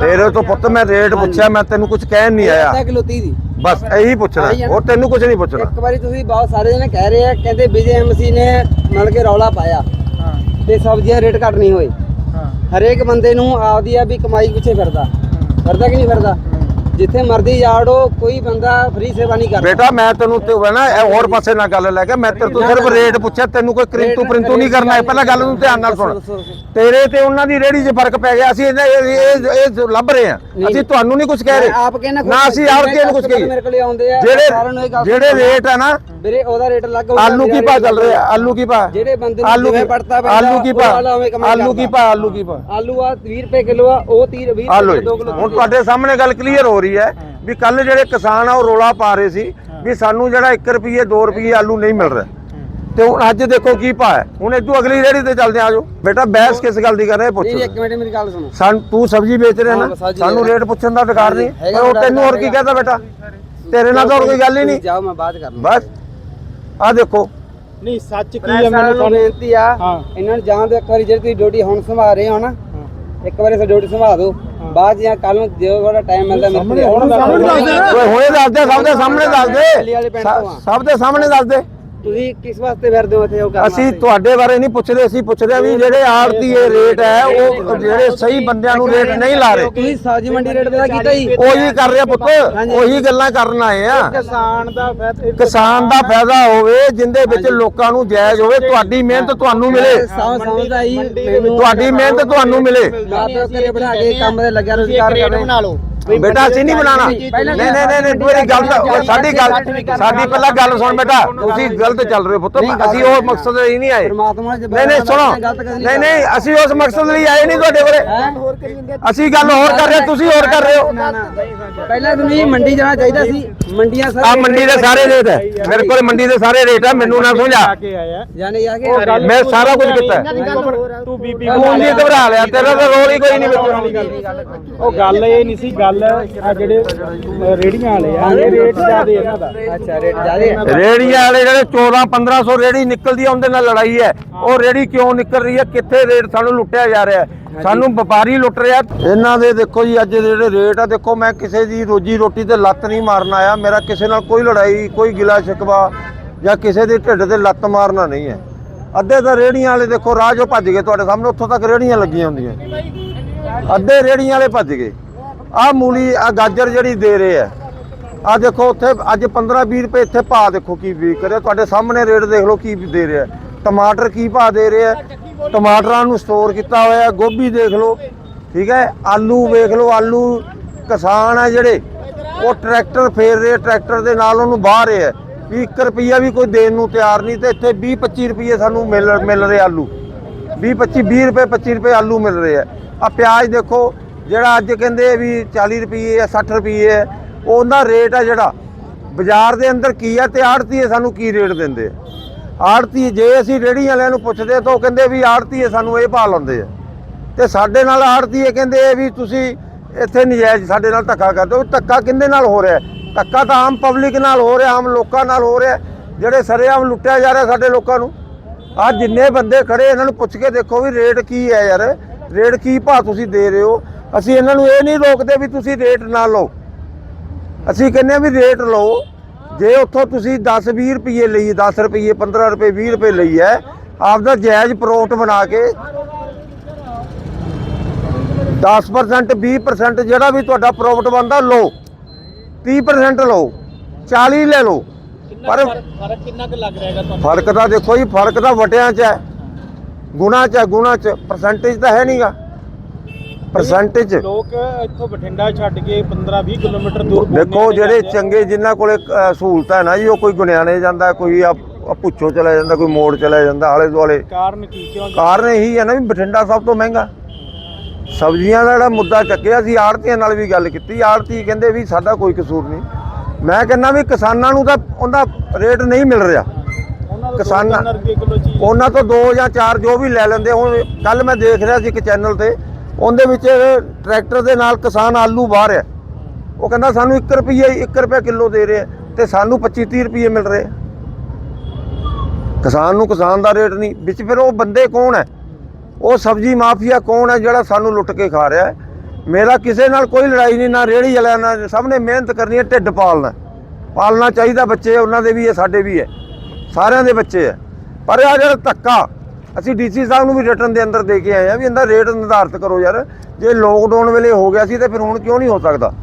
ਤੇਰੇ ਤੋਂ ਪੁੱਤ ਮੈਂ ਰੇਟ ਪੁੱਛਿਆ ਮੈਂ ਤੈਨੂੰ ਕੁਝ ਕਹਿਣ ਨਹੀਂ ਆਇਆ। ਅੱਧਾ ਕਿਲੋ 30 ਦੀ। ਬਸ ਇਹੀ ਪੁੱਛਣਾ। ਹੋਰ ਤੈਨੂੰ ਕੁਝ ਨਹੀਂ ਪੁੱਛਣਾ। ਇੱਕ ਵਾਰੀ ਤੁਸੀਂ ਬਹੁਤ ਸਾਰੇ ਜਣੇ ਕਹਿ ਰਹੇ ਆ ਕਹਿੰਦੇ ਵਿਜੇ ਐਮਸੀ ਨੇ ਮਤਲਬ ਕਿ ਰੌਲਾ ਪਾਇਆ ਹਾਂ। ਤੇ ਸਬਜ਼ੀਆਂ ਰੇਟ ਘੱਟ ਨਹੀਂ ਹੋਏ। ਹਾਂ। ਹਰੇਕ ਬੰਦੇ ਨੂੰ ਆਪਦੀ ਆ ਵੀ ਕਮਾਈ ਪਿੱਛੇ ਫਿਰਦਾ। ਫਿਰਦਾ ਕਿ ਨਹੀਂ ਫਿਰਦਾ? ਜਿੱਥੇ ਮਰਦੀ ਯਾੜੋ ਕੋਈ ਬੰਦਾ ਫ੍ਰੀ ਸੇਵਾ ਨਹੀਂ ਕਰਦਾ। ਬੇਟਾ ਮੈਂ ਤੈਨੂੰ ਤੇ ਨਾ ਇਹ ਹੋਰ ਪਾਸੇ ਨਾਲ ਗੱਲ ਲੈ ਕੇ ਮੈਂ ਤੇਰੇ ਤੋਂ ਸਿਰਫ ਰੇਟ ਪੁੱਛਿਆ ਤੈਨੂੰ ਕੋਈ ਕ੍ਰਿੰਤੂ ਪ੍ਰਿੰਤੂ ਨਹੀਂ ਕਰਨਾ ਹੈ ਪਹਿਲਾਂ ਗੱਲ ਨੂੰ ਧਿਆਨ ਨਾਲ ਸੁਣ। ਤੇਰੇ ਤੇ ਉਹਨਾਂ ਦੀ ਰੇੜੀ 'ਚ ਫ਼ਰਕ ਪੈ ਗਿਆ ਅਸੀਂ ਇਹ ਇਹ ਲੱਭ ਰਹੇ ਹਾਂ। ਨਹੀਂ। ਅਸੀਂ ਤੁਹਾਨੂੰ ਨਹੀਂ ਕੁਝ ਕਹਿ ਰਹੇ। ਨਾ ਅਸੀਂ ਆਪ ਕੇ ਕੁਝ ਕਹੀਏ। ਆ ਜਿਹੜੇ ਰੇਟ ਹੈ ਨਾ ਵੀਰੇ ਉਹਦਾ ਰੇਟ ਅਲੱਗ ਹੋਊਗਾ, ਆਲੂ ਕੀ ਭਾਅ ਚੱਲ ਰਿਹਾ? ਆਲੂ ਕੀ ਭਾਅ? ਜਿਹੜੇ ਬੰਦੇ ਨੂੰ ਆਲੂ ਜਿਵੇਂ ਪੜਤਾ ਆਲੂ ਕੀ ਭਾਅ? ਆਲੂ ਕੀ। ਭਾਅ ਆਲੂ ਕੀ ਭਾਅ? ਆਲੂ ਆ 20 ਰੁਪਏ ਕਿਲੋ ਆ ਉਹ 30 20 ਆਲੂ ਰੁਪਏ 2 ਕਿਲੋ ਹੁਣ ਤੁਹਾਡੇ ਸਾਹਮਣੇ ਗੱਲ ਕਲੀਅਰ ਹੋ ਰਹੀ ਹੈ ਵੀ ਕੱਲ ਜਿਹੜੇ ਕਿਸਾਨ ਆ ਉਹ ਰੋਲਾ ਪਾ ਰਹੇ ਸੀ ਵੀ ਸਾਨੂੰ ਜਿਹੜਾ 1 ਰੁਪਏ 2 ਰੁਪਏ ਆਲੂ ਨਹੀਂ ਮਿਲ ਰਿਹਾ। ਤੇ ਹੁਣ ਅੱਜ ਦੇਖੋ ਕੀ ਭਾਅ ਹੈ। ਹੁਣ ਇਦੋਂ ਅਗਲੀ ਰੇੜੀ ਤੇ ਚੱਲਦੇ ਆ ਜਾਓ। ਬੇਟਾ ਬਹਿਸ ਕਿਸ ਗੱਲ ਦੀ ਕਰ ਰਹੇ ਪੁੱਛ। ਨਹੀਂ ਇੱਕ ਮਿੰਟ ਮੇਰੀ ਗੱਲ ਸੁਣੋ। ਸਾਨ ਤੂੰ ਸਬਜ਼ੀ ਵੇਚ ਰਿਹਾ ਨਾ ਸਾਨੂੰ ਰੇਟ ਪੁੱਛਣ ਦਾ ਅਧਿਕਾਰ ਨਹੀਂ। ਉਹ ਤੈਨੂੰ ਹੋਰ ਕੀ। ਕਹਤਾ ਬੇਟਾ? ਤੇਰੇ ਨਾਲ ਤਾਂ ਹੋਰ ਕੋਈ ਗੱਲ ਹੀ ਨਹੀਂ। ਜਾਓ ਮੈਂ ਬਾਤ ਕਰ ਬਸ। ਆ ਦੇਖੋ। ਨਹੀਂ ਸੱਚ ਕੀ ਹੈ? ਮੈਨੂੰ ਤੁਹਾਨੂੰ ਬੇਨਤੀ ਆ ਹਾਂ। ਇਹਨਾਂ ਨੂੰ ਜਾਣ ਦਿਓ ਇੱਕ ਵਾਰੀ ਜਿਹੜੀ ਤੁਸੀਂ ਡਿਊਟੀ ਹੁਣ ਸੰਭਾਲ ਰਹੇ ਹੋ ਨਾ ਇੱਕ ਵਾਰੀ ਸੇ ਡਿਊਟੀ ਸੰਭਾਲ ਦਿਓ। ਬਾਅਦ ਜਾਂ ਕੱਲ ਨੂੰ ਜਦੋਂ ਥੋੜਾ ਟਾਈਮ ਮਿਲਦਾ ਮੇਰੇ ਕੋਲ। ਹੁਣ ਸਾਹਮਣੇ ਦੱਸ ਦੇ। ਓਏ ਹੁਣੇ ਦੱਸ ਦੇ ਸਭ ਦੇ ਸਾਹਮਣੇ ਦੱਸ ਦਿੱਲੀ ਵਾਲੇ ਦੇ ਤੋਂ ਆ। ਸਭ ਦੇ ਸਾਹਮਣੇ ਦੱਸ ਦੇ। ਤੁਸੀਂ ਕਿਸ ਵਾਸਤੇ ਫਿਰਦੇ ਹੋ ਇੱਥੇ ਉਹ ਕਰਨ ਅਸੀਂ? ਤੁਹਾਡੇ ਬਾਰੇ ਨਹੀਂ ਪੁੱਛਦੇ ਅਸੀਂ ਪੁੱਛਦੇ ਆ ਵੀ ਜਿਹੜੇ ਆੜਤੀ ਇਹ ਰੇਟ ਹੈ ਉਹ ਜਿਹੜੇ ਸਹੀ ਬੰਦਿਆਂ ਨੂੰ ਰੇਟ ਨਹੀਂ ਲਾ ਰਹੇ। ਤੁਸੀਂ ਸਬਜ਼ੀ ਮੰਡੀ ਰੇਟ ਪਤਾ ਕੀਤਾ ਜੀ ਉਹੀ ਕਰ ਰਿਹਾ ਪੁੱਤ ਉਹੀ ਗੱਲਾਂ ਕਰਨ ਆਏ ਆ। ਕਿਸਾਨ ਦਾ ਫਾਇਦਾ ਕਿਸਾਨ ਦਾ ਫਾਇਦਾ ਹੋਵੇ ਜਿੰਦੇ ਵਿੱਚ ਲੋਕਾਂ ਨੂੰ ਜਾਇਜ਼ ਹੋਵੇ ਤੁਹਾਡੀ ਮਿਹਨਤ ਤੁਹਾਨੂੰ ਮਿਲੇ। ਸਮਝਦਾ ਤੁਹਾਡੀ ਮਿਹਨਤ ਤੁਹਾਨੂੰ ਮਿਲੇ। ਬਣਾ ਕੇ ਕੰਮ ਤੇ ਲੱਗਿਆ ਰੋਜ਼ਗਾਰ ਕਰ। ਰਹੇ ਬਣਾ ਲਓ। ਬੇਟਾ ਅਸੀਂ ਨਹੀਂ ਬਣਾਣਾ ਨਹੀਂ ਨਹੀਂ ਨਹੀਂ ਨਹੀਂ ਮੇਰੀ ਗੱਲ ਤਾਂ ਸਾਡੀ ਗੱਲ ਸਾਡੀ ਪਹਿਲਾਂ ਗੱਲ ਸੁਣ ਬੇਟਾ ਤੁਸੀਂ ਗਲਤ ਚੱਲ ਰਹੇ ਹੋ ਪੁੱਤ। ਅਸੀਂ ਉਹ ਮਕਸਦ ਲਈ ਨਹੀਂ ਆਏ। ਨਹੀਂ ਨਹੀਂ ਸੁਣੋ। ਨਹੀਂ ਨਹੀਂ ਅਸੀਂ ਉਸ ਮਕਸਦ ਲਈ ਆਏ ਨਹੀਂ ਤੁਹਾਡੇ ਕੋਲੇ ਅਸੀਂ ਗੱਲ ਹੋਰ ਕਰ ਰਹੇ ਤੁਸੀਂ ਹੋਰ ਕਰ ਰਹੇ ਹੋ। ਪਹਿਲਾਂ ਤੁਸੀਂ ਮੰਡੀ ਜਾਣਾ ਚਾਹੀਦਾ ਸੀ। ਮੰਡੀਆਂ ਆ ਮੰਡੀ ਦੇ ਸਾਰੇ ਰੇਟ ਹੈ ਮੇਰੇ ਕੋਲ ਮੰਡੀ ਦੇ ਸਾਰੇ ਰੇਟ ਹੈ ਮੈਨੂੰ ਨਾ ਸਮਝਾ। ਮੈਂ ਸਾਰਾ ਕੁਝ ਕੀਤਾ। ਤੂੰ ਬੀਬੀ ਤੂੰ ਜੀ ਘਬਰਾ ਲਿਆ ਤੇਰਾ ਤਾਂ ਰੋਲ ਹੀ ਕੋਈ ਨਹੀਂ ਵਿੱਚ। ਉਹ ਗੱਲ ਇਹ ਨਹੀਂ ਸੀ ਗੱਲ ਆ ਜਿਹੜੇ ਅ, ਰੇਹੜੀਆਂ ਵਾਲੇ ਆ ਇਹ ਰੇਟ ਜ਼ਿਆਦੇ ਇਹਨਾਂ ਦਾ। ਅੱਛਾ ਰੇਟ ਜ਼ਿਆਦੇ ਆ। ਰੇੜੀਆਂ ਵਾਲੇ ਜਿਹੜੇ 14 1500 ਰੇੜੀ ਨਿਕਲਦੀ ਆ ਉਹਦੇ ਨਾਲ ਲੜਾਈ ਹੈ। ਉਹ ਰੇੜੀ ਕਿਉਂ ਨਿਕਲ ਰਹੀ ਹੈ? ਕਿੱਥੇ ਰੇਟ ਸਾਨੂੰ ਲੁੱਟਿਆ ਜਾ ਰਿਹਾ ਹੈ? ਸਾਨੂੰ ਵਪਾਰੀ ਲੁੱਟ ਰਿਹਾ। ਇਹਨਾਂ ਦੇ ਦੇਖੋ ਜੀ ਅੱਜ ਦੇ ਜਿਹੜੇ ਰੇਟ ਆ ਦੇਖੋ ਮੈਂ ਕਿਸੇ ਦੀ ਰੋਜੀ ਰੋਟੀ ਤੇ ਲੱਤ ਨਹੀਂ ਮਾਰਨ ਆਇਆ। ਮੇਰਾ ਕਿਸੇ ਨਾਲ ਕੋਈ ਲੜਾਈ ਕੋਈ ਗਿਲਾ ਸ਼ਿਕਵਾ ਜਾਂ ਕਿਸੇ ਦੇ ਢਿੱਡ ਤੇ ਲੱਤ ਮਾਰਨਾ ਨਹੀਂ ਹੈ। ਅੱਧੇ ਤਾਂ ਰੇੜੀਆਂ ਵਾਲੇ ਦੇਖੋ ਰਾਹ ਜੋ ਭੱਜ ਗਏ ਤੁਹਾਡੇ ਸਾਹਮਣੇ ਉੱਥੋਂ ਤੱਕ ਰੇੜੀਆਂ ਲੱਗੀਆਂ ਹੁੰਦੀਆਂ। ਅੱਧੇ ਰੇੜੀਆਂ ਵਾਲੇ ਭੱਜ ਗਏ। ਆਹ ਮੂਲੀ, ਆ ਗਾਜਰ ਜਿਹੜੀ ਦੇ ਰਹੇ ਆ। ਆ ਦੇਖੋ ਉੱਥੇ, ਅੱਜ 15 20 ਰੁਪਏ ਇੱਥੇ ਭਾਅ ਦੇਖੋ ਕੀ ਵਿਕ ਰਿਹਾ ਤੁਹਾਡੇ ਸਾਹਮਣੇ ਰੇਟ ਦੇਖ ਲਓ ਕੀ ਦੇ ਰਿਹਾ ਟਮਾਟਰ ਕੀ ਭਾਅ ਦੇ ਰਿਹਾ ਟਮਾਟਰਾਂ ਨੂੰ ਸਟੋਰ ਕੀਤਾ ਹੋਇਆ ਗੋਭੀ ਦੇਖ ਲਓ, ਠੀਕ ਹੈ। ਆਲੂ ਵੇਖ ਲਓ, ਆਲੂ ਕਿਸਾਨ ਆ ਜਿਹੜੇ, ਉਹ ਟਰੈਕਟਰ ਫੇਰ ਰਹੇ ਟਰੈਕਟਰ ਦੇ ਨਾਲ ਉਹਨੂੰ ਬਾਹ ਰਹੇ ਆ। ਵੀ 1 ਰੁਪਈਆ ਵੀ ਕੋਈ ਦੇਣ ਨੂੰ ਤਿਆਰ ਨਹੀਂ ਤੇ ਇੱਥੇ 20 25 ਰੁਪਏ ਸਾਨੂੰ ਮਿਲ ਮਿਲ ਰਹੇ ਆਲੂ। 20 25 20 ਰੁਪਏ 25 ਰੁਪਏ ਆਲੂ ਮਿਲ ਰਹੇ ਆ। ਆ ਪਿਆਜ਼ ਦੇਖੋ ਜਿਹੜਾ ਅੱਜ ਕਹਿੰਦੇ ਵੀ 40 ਰੁਪਏ ਆ 60 ਰੁਪਏ ਹੈ ਉਹਦਾ ਰੇਟ ਆ ਜਿਹੜਾ। ਬਾਜ਼ਾਰ ਦੇ ਅੰਦਰ ਕੀ ਆ ਤੇ ਆੜਤੀਏ ਸਾਨੂੰ ਕੀ ਰੇਟ ਦਿੰਦੇ ਆ? ਆੜਤੀ ਜੇ ਅਸੀਂ ਰੇਹੜੀ ਵਾਲਿਆਂ ਨੂੰ ਪੁੱਛਦੇ ਤਾਂ ਉਹ ਕਹਿੰਦੇ ਵੀ ਆੜਤੀਏ ਸਾਨੂੰ ਇਹ ਭਾਅ ਲਾਉਂਦੇ ਆ। ਤੇ ਸਾਡੇ ਨਾਲ ਆੜਤੀਏ ਕਹਿੰਦੇ ਵੀ ਤੁਸੀਂ ਇੱਥੇ ਨਜਾਇਜ਼ ਸਾਡੇ ਨਾਲ ਧੱਕਾ ਕਰਦੇ ਹੋ। ਧੱਕਾ ਕਿੰਦੇ ਨਾਲ ਹੋ ਰਿਹਾ? ਧੱਕਾ ਤਾਂ ਆਮ ਪਬਲਿਕ ਨਾਲ ਹੋ ਰਿਹਾ, ਆਮ ਲੋਕਾਂ ਨਾਲ ਹੋ ਰਿਹਾ, ਜਿਹੜੇ ਸਰੇਆਮ ਲੁੱਟਿਆ ਜਾ ਰਿਹਾ ਸਾਡੇ ਲੋਕਾਂ ਨੂੰ। ਆ ਜਿੰਨੇ ਬੰਦੇ ਖੜੇ, ਇਹਨਾਂ ਨੂੰ ਪੁੱਛ ਕੇ ਦੇਖੋ ਵੀ ਰੇਟ ਕੀ ਹੈ ਯਾਰ। ਰੇਟ ਕੀ ਭਾਅ ਤੁਸੀਂ ਦੇ ਰਹੇ ਹੋ? ਅਸੀਂ ਇਹਨਾਂ ਨੂੰ ਇਹ ਨਹੀਂ ਰੋਕਦੇ ਵੀ ਤੁਸੀਂ ਰੇਟ ਨਾ ਲਓ। ਅਸੀਂ ਕਹਿੰਦੇ ਆ ਵੀ ਰੇਟ ਲਓ। ਜੇ ਉੱਥੋਂ ਤੁਸੀਂ 10 20 ਰੁਪਏ ਲਈ 10 ਰੁਪਏ 15 ਰੁਪਏ 20 ਰੁਪਏ ਲਈ ਹੈ ਆਪਦਾ ਜਾਇਜ਼ ਪ੍ਰੋਫਿਟ ਬਣਾ ਕੇ 10% 20% ਜਿਹੜਾ ਵੀ ਤੁਹਾਡਾ ਪ੍ਰੋਫਿਟ ਬਣਦਾ ਲਓ। 30% ਲਓ 40 ਲੈ ਲਓ। ਪਰ ਫ਼ਰਕ ਕਿੰਨਾ ਕੁ ਲੱਗ ਰਿਹਾ ਹੈਗਾ ਤੁਹਾਨੂੰ? ਫ਼ਰਕ ਤਾਂ ਦੇਖੋ ਜੀ ਫ਼ਰਕ ਤਾਂ ਵਟਿਆਂ 'ਚ ਹੈ। ਗੁਣਾ 'ਚ ਹੈ ਗੁਣਾ 'ਚ। ਪਰਸੈਂਟੇਜ ਤਾਂ ਹੈ ਨਹੀਂਗਾ ਪਰਸੈਂਟੇਜ ਲੋਕ ਇੱਥੋਂ ਬਠਿੰਡਾ ਛੱਡ ਕੇ 15 20 ਕਿਲੋਮੀਟਰ ਦੂਰ ਦੇਖੋ ਜਿਹੜੇ। ਚੰਗੇ ਜਿਨ੍ਹਾਂ ਕੋਲੇ ਸਹੂਲਤ ਹੈ ਨਾ ਜੀ ਉਹ ਕੋਈ ਗੁਨਿਆਣੇ ਜਾਂਦਾ ਕੋਈ ਆ ਪੁੱਛੋ ਚਲਾ ਜਾਂਦਾ ਕੋਈ ਮੋੜ ਚਲਾ ਜਾਂਦਾ ਆਲੇ ਦੁਆਲੇ। ਕਾਰਨ ਕੀ ਕਿਉਂ ਕਾਰਨ ਇਹੀ ਹੈ ਨਾ ਵੀ ਬਠਿੰਡਾ ਸਭ ਤੋਂ ਮਹਿੰਗਾ। ਸਬਜ਼ੀਆਂ ਦਾ ਜਿਹੜਾ ਮੁੱਦਾ ਚੱਕਿਆ ਸੀ ਆੜਤੀਆਂ ਨਾਲ ਵੀ ਗੱਲ ਕੀਤੀ। ਆੜਤੀ ਕਹਿੰਦੇ ਵੀ ਸਾਡਾ ਕੋਈ ਕਸੂਰ ਨਹੀਂ। ਮੈਂ ਕਹਿੰਦਾ ਵੀ ਕਿਸਾਨਾਂ ਨੂੰ ਤਾਂ ਉਹਦਾ ਰੇਟ ਨਹੀਂ ਮਿਲ ਰਿਹਾ। ਕਿਸਾਨਾਂ- 2 ਰੁਪਏ ਕਿਲੋ ਚੀਜ਼। ਉਹਨਾਂ ਤੋਂ 2 ਜਾਂ 4 ਜੋ ਵੀ ਲੈ ਲੈਂਦੇ ਹੁਣ ਕੱਲ ਮੈਂ ਦੇਖ ਰਿਹਾ ਸੀ ਇੱਕ ਚੈਨਲ ਤੇ ਉਹਦੇ ਵਿੱਚ ਟਰੈਕਟਰ ਦੇ ਨਾਲ ਕਿਸਾਨ ਆਲੂ ਬਾਹਰ ਰਿਹਾ। ਉਹ ਕਹਿੰਦਾ ਸਾਨੂੰ 1 ਰੁਪਏ 1 ਰੁਪਏ ਕਿਲੋ ਦੇ ਰਿਹਾ ਆ ਤੇ ਸਾਨੂੰ 25 30 ਰੁਪਏ ਮਿਲ ਰਹੇ। ਕਿਸਾਨ ਨੂੰ ਕਿਸਾਨ ਦਾ ਰੇਟ ਨਹੀਂ। ਵਿੱਚ ਫਿਰ ਉਹ ਬੰਦੇ ਕੌਣ ਹੈ? ਉਹ ਸਬਜ਼ੀ ਮਾਫੀਆ ਕੌਣ ਹੈ ਜਿਹੜਾ ਸਾਨੂੰ ਲੁੱਟ ਕੇ ਖਾ ਰਿਹਾ ਹੈ? ਮੇਰਾ ਕਿਸੇ ਨਾਲ ਕੋਈ ਲੜਾਈ ਨਹੀਂ, ਨਾ ਰੇੜੀ ਵਾਲਿਆਂ ਨਾਲ। ਸਭ ਨੇ ਮਿਹਨਤ ਕਰਨੀ ਹੈ, ਢਿੱਡ ਪਾਲਣਾ। ਪਾਲਣਾ ਚਾਹੀਦਾ ਬੱਚੇ, ਉਹਨਾਂ ਦੇ ਵੀ ਹੈ, ਸਾਡੇ ਵੀ ਹੈ। ਸਾਰਿਆਂ ਦੇ ਬੱਚੇ ਹੈ। ਪਰ ਆ ਜਿਹੜਾ ਧੱਕਾ ਅਸੀਂ ਡੀਸੀ ਸਾਹਿਬ ਨੂੰ ਵੀ ਰਿਟਰਨ ਦੇ ਅੰਦਰ ਦੇ ਕੇ ਆਏ ਆ ਵੀ ਇਹਦਾ ਰੇਟ ਨਿਰਧਾਰਿਤ ਕਰੋ ਯਾਰ। ਜੇ ਲੋਕਡਾਊਨ ਵੇਲੇ ਹੋ ਗਿਆ ਸੀ ਤੇ ਫਿਰ ਹੁਣ ਕਿਉਂ ਨਹੀਂ ਹੋ ਸਕਦਾ?